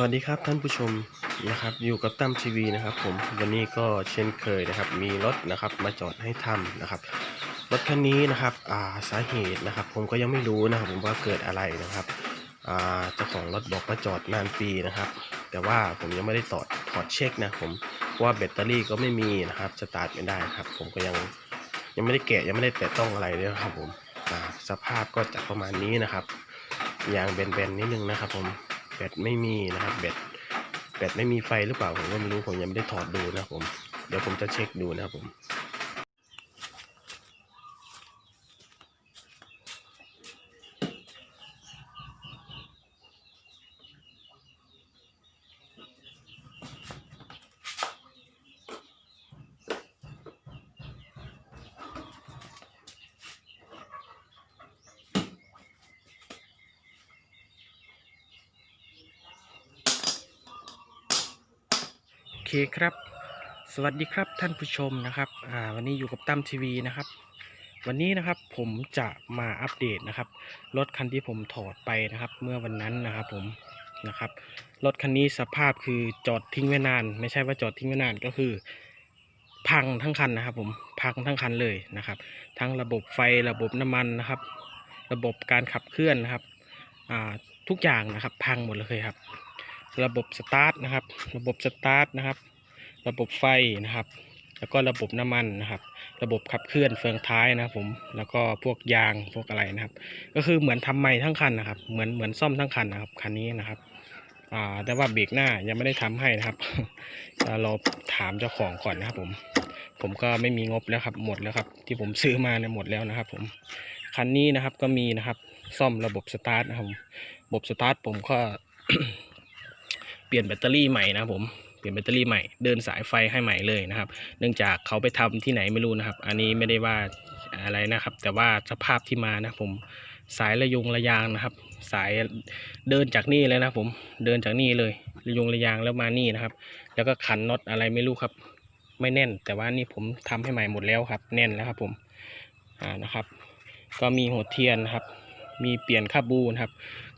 วัสดีครับท่านผู้ชมนะครับอยู่กับตั้มทีวีนะครับผมวันนี้ก็เช่นเคยนะครับ มีรถนะครับมาจอดให้ทำนะครับรถคันนี้นะครับอ่าสาเหตุนะครับ ผมก็ยังไม่รู้นะครับ ผมว่าเกิดอะไรนะครับอ่าเจ้าของรถบอกมาจอดนานปีนะครับ แต่ว่าผมยังไม่ได้ถอดถอดเช็คนะผมว่าแบตเตอรี่ก็ไม่มีนะครับสตาร์ทไม่ได้ครับ ผมก็ยังยังไม่ได้แกะยังไม่ได้แตะต้องอะไรเลยครับผมสภาพก็จะประมาณนี้นะครับยางแบนๆนิดนึงนะครับผม แบตไม่มีนะครับแบตแบตไม่มีไฟหรือเปล่าผมก็ไม่รู้ผมยังไม่ได้ถอดดูนะผมเดี๋ยวผมจะเช็คดูนะครับผม คครับ สวัสดีครับท่านผู้ชมนะครับอ่าวันนี้อยู่กับตั้มทีวีนะครับ วันนี้นะครับผมจะมาอัปเดตนะครับ รถคันที่ผมถอดไปนะครับ เมื่อวันนั้นนะครับผมนะครับ รถคันนี้สภาพคือจอดทิ้งไว้นาน ไม่ใช่ว่าจอดทิ้งไว้นานก็คือ พังทั้งคันนะครับ ผมพังทั้งคันเลยนะครับ ทั้งระบบไฟระบบน้ำมันนะครับ ระบบการขับเคลื่อนนะครับอ่าทุกอย่างนะครับ พังหมดเลยครับระบบสตาร์ทนะครับ ระบบสตาร์ทนะครับ ระบบไฟนะครับ แล้วก็ระบบน้ำมันนะครับ ระบบขับเคลื่อนเฟืองท้ายนะครับผมแล้วก็พวกยางพวกอะไรนะครับ ก็คือเหมือนทำใหม่ทั้งคันนะครับ เหมือนเหมือนซ่อมทั้งคันนะครับคันนี้นะครับอ่าแต่ว่าเบรกหน้ายังไม่ได้ทำให้นะครับจะรอถามเจ้าของก่อนนะครับผมผมก็ไม่มีงบแล้วครับหมดแล้วครับ ที่ผมซื้อมาเนี่ยหมดแล้วนะครับ ผมคันนี้นะครับก็มีนะครับ ซ่อมระบบสตาร์ทนะครับระบบสตาร์ทผมก็เปลี่ยนแบตเตอรี่ใหม่นะผม ลี่ยนแบตเตอรี่ใหม่ เดินสายไฟให้ใหม่เลยนะครับ เนื่องจากเขาไปทำที่ไหนไม่รู้นะครับ อันนี้ไม่ได้ว่าอะไรนะครับ แต่ว่าสภาพที่มานะผมสายระยงระยางนะครับ สายเดินจากนี่เลยนะผมเดินจากนี่เลยระยงระยางแล้วมานี่นะครับ แล้วก็ขันน็อตอะไรไม่รู้ครับ ไม่แน่น แต่ว่านี่ผมทำให้ใหม่หมดแล้วครับ แน่นแล้วครับผมอ่านะครับ ก็มีหัวเทียนนะครับ มีเปลี่ยนคาบูนะครับ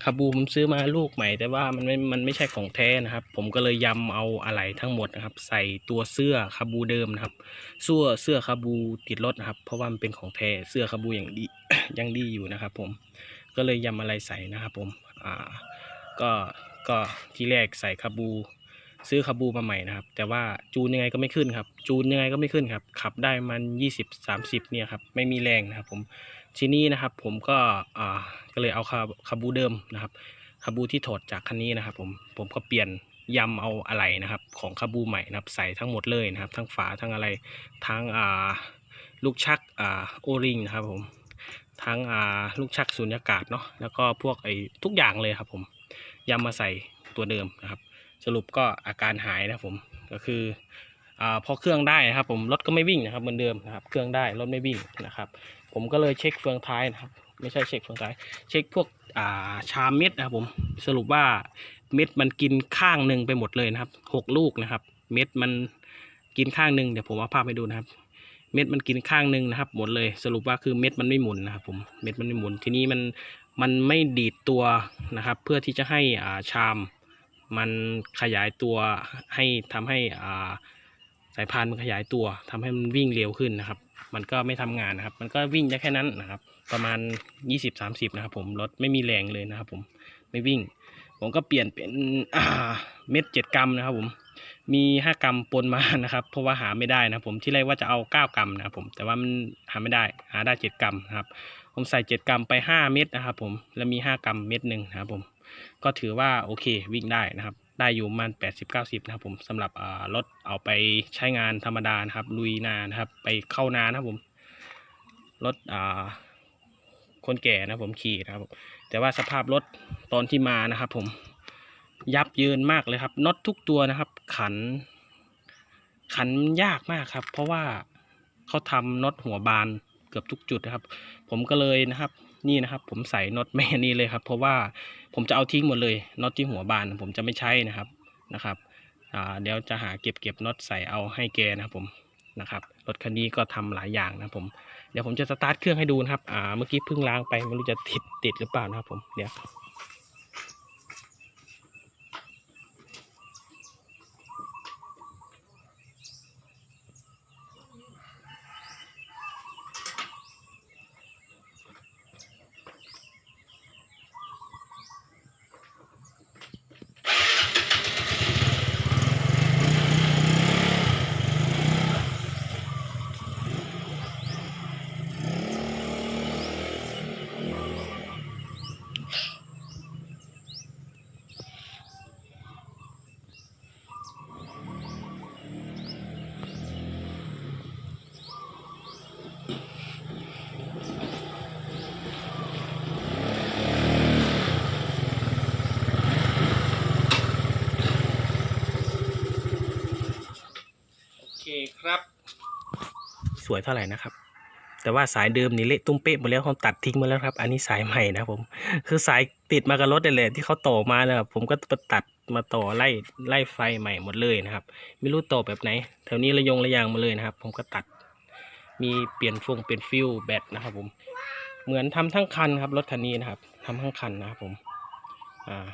คาบูผมซื้อมาลูกใหม่ แต่ว่ามันไม่มันไม่ใช่ของแท้นะครับ ผมก็เลยยำเอาอะไหล่ทั้งหมดนะครับ ใส่ตัวเสื้อคาบูเดิมนะครับเสื้อเสื้อคาบูติดรถนะครับ เพราะว่ามันเป็นของแท้เสื้อคาบูอย่างดียังดีอยู่นะครับ ผมก็เลยยำอะไรใส่นะครับ ผมอ่าก็ก็ที่แรกใส่คาบู ซื้อคาบูมาใหม่นะครับ แต่ว่าจูนยังไงก็ไม่ขึ้นครับ จูนยังไงก็ไม่ขึ้นครับ ขับได้มันยี่สิบสามสิบเนี่ยครับ ไม่มีแรงนะครับ ผมทีนี้นะครับ ผมก็อ่าก็เลยเอาคาคาบูเดิมนะครับคาบูที่ถอดจากคันนี้นะครับ ผมผมก็เปลี่ยนยำเอาอะไหล่นะครับ ของคาบูใหม่นะครับ ใส่ทั้งหมดเลยนะครับ ทั้งฝาทั้งอะไรทั้งอ่าลูกชักอ่าโอริงนะครับ ผมทั้งอ่าลูกชักสูญญากาศเนาะแล้วก็พวกไอ้ทุกอย่างเลยครับ ผมยำมาใส่ตัวเดิมนะครับ สรุปก็อาการหายนะผมก็คืออาพอเครื่องได้นะครับ ผมรถก็ไม่วิ่งนะครับเหมือนเดิมนะครับ เครื่องได้รถไม่วิ่งนะครับ ผมก็เลยเช็คเฟืองท้ายนะครับ ไม่ใช่เช็คเฟืองท้าย เช็คพวกอ่าชามเม็ดนะครับผมสรุปว่าเม็ดมันกินข้างหนึ่งไปหมดเลยนะครับหกลูกนะครับ เม็ดมันกินข้างหนึ่งเดี๋ยวผมเอาภาพให้ดูนะครับเม็ดมันกินข้างหนึ่งนะครับ หมดเลยสรุปว่าคือเม็ดมันไม่หมุนนะครับผมเม็ดมันไม่หมุนทีนี้มันมันไม่ดีดตัวนะครับ เพื่อที่จะให้อ่าชาม มันขยายตัวให้ทำให้อ่าสายพานมันขยายตัวทำให้มันวิ่งเร็วขึ้นนะครับ มันก็ไม่ทำงานนะครับ มันก็วิ่งได้แค่นั้นนะครับ ประมาณ 20-30 นะครับ ผมรถไม่มีแรงเลยนะครับ ผมไม่วิ่ง ผมก็เปลี่ยนเป็นเม็ดเจ็ดกรัมนะครับ ผมมีห้ากรัมปนมานะครับ เพราะว่าหาไม่ได้นะครับผมที่แรกว่าจะเอาเก้ากรัมนะครับผมแต่ว่ามันหาไม่ได้หาได้เจ็ดกรัมนะครับ ผมใส่เจ็ดกรัมไปห้าเม็ดนะครับ ผมแล้วมีห้ากรัมเม็ดหนึ่งนะครับผม ก็ถือว่าโอเควิ่งได้นะครับ ได้อยู่มันแปดสิบเก้าสิบนะครับผมสำหรับรถเอาไปใช้งานธรรมดานะครับลุยนานะครับ ไปเข้านานะครับผมรถคนแก่นะผมขี่นะครับ แต่ว่าสภาพรถตอนที่มานะครับ ผมยับเยินมากเลยครับน็อตทุกตัวนะครับ ขัน ขันยากมากครับ เพราะว่าเขาทำน็อตหัวบาน กือบทุกจุดนะครับ ผมก็เลยนะครับนี่นะครับ ผมใส่น็อตแม่นี่เลยครับ เพราะว่าผมจะเอาทิ้งหมดเลยน็อตที่หัวบาน ผมจะไม่ใช้นะครับนะครับเดี๋ยวจะหาเก็บเก็บน็อตใส่เอาให้แกนะครับผมนะครับรถคันนี้ก็ทำหลายอย่างนะผมเดี๋ยวผมจะสตาร์ทเครื่องให้ดูนะครับอ่าเมื่อกี้เพิ่งล้างไปไม่รู้จะติดติดหรือเปล่านะครับผมเดี๋ยว ครับ สวยเท่าไหร่นะครับ แต่ว่าสายเดิมนี่เละตุ้มเป๊ะหมดแล้วเขาตัดทิ้งหมาแล้วครับ อันนี้สายใหม่นะครับผม คือสายติดมากับรถนี่แหละที่เขาต่อมาแล้วผมก็ตัดมาต่อไล่ไล่ไฟใหม่หมดเลยนะครับ ไม่รู้ต่อแบบไหน แถวนี้ระยงระยางมาเลยนะครับ ผมก็ตัด มีเปลี่ยนฟงเปลี่ยนฟิวแบตนะครับ ผม เหมือนทำทั้งคันครับรถคันนี้นะครับทำทั้งคันนะครับผม อ่า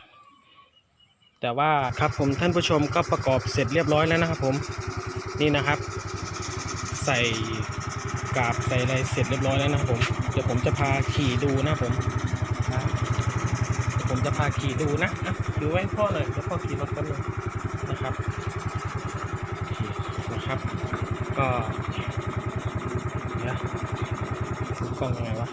แต่ว่าครับผมท่านผู้ชมก็ประกอบเสร็จเรียบร้อยแล้วนะครับผม นี่นะครับ ใส่กาบใส่อะไรเสร็จเรียบร้อยแล้วนะผมเดี๋ยวผมจะพาขี่ดูนะผมอ่าเดี๋ยวผมจะพาขี่ดูนะอะดูไว้พ่อหน่อยเดี๋ยวพ่อขี่รถกันเลยนะครับนะครับ ก็เดี๋ยวกล้องยังไงวะ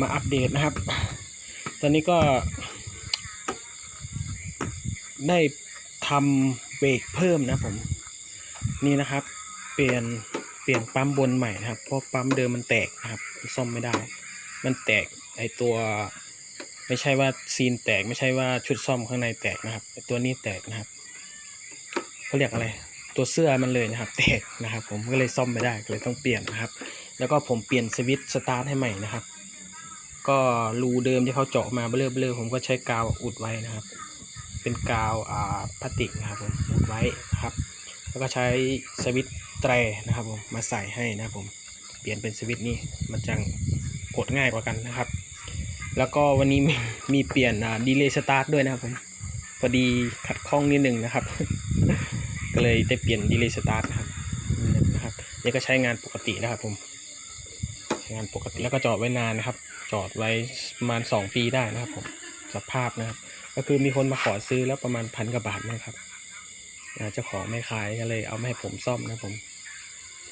มาอัปเดตนะครับ ตอนนี้ก็ ได้ทำเบรกเพิ่มนะผม นี่นะครับ เปลี่ยนเปลี่ยนปั๊มบนใหม่นะครับ เพราะปั๊มเดิมมันแตกนะครับ ซ่อมไม่ได้ มันแตกไอตัว ไม่ใช่ว่าซีนแตกไม่ใช่ว่าชุดซ่อมข้างในแตกนะครับไอตัวนี้แตกนะครับเขาเรียกอะไร ตัวเสื้อมันเลยนะครับ แตกนะครับ ผมก็เลยซ่อมไม่ได้ก็เลยต้องเปลี่ยนนะครับ แล้วก็ผมเปลี่ยนสวิตช์สตาร์ทให้ใหม่นะครับ ก็รูเดิมที่เขาเจาะมาเบลอเบลอผมก็ใช้กาวอุดไว้นะครับ เป็นกาวอ่าพลาสติกนะครับผมอุดไว้นะครับ แล้วก็ใช้สวิตช์แตรนะครับผมมาใส่ให้นะครับผมเปลี่ยนเป็นสวิตช์นี้มันจะกดง่ายกว่ากันนะครับ แล้วก็วันนี้มีมีเปลี่ยนอ่าดีเลย์สตาร์ทด้วยนะครับผมพอดีขัดข้องนิดหนึ่งนะครับ ก็เลยได้เปลี่ยนดีเลย์สตาร์ทนะครับนะครับนี่ก็ใช้งานปกตินะครับผมใช้งานปกติแล้วก็จอดไว้นานนะครับ จอดไว้ประมาณสองปีได้นะครับผมสภาพนะครับ ก็คือมีคนมาขอซื้อแล้วประมาณพันกว่าบาทนะครับเจ้าของไม่ขายก็เลยเอามาให้ผมซ่อมนะผม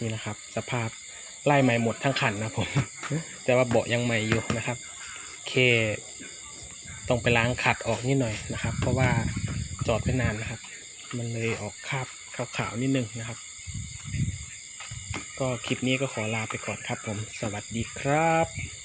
นี่นะครับ สภาพไล่ใหม่หมดทั้งคันนะผม แต่ว่าเบาะยังใหม่อยู่นะครับเคต้องไปล้างขัดออกนิดหน่อยนะครับ เพราะว่าจอดไปนานนะครับ มันเลยออกคราบขาวๆนิดนึงนะครับ ก็คลิปนี้ก็ขอลาไปก่อนครับผม สวัสดีครับ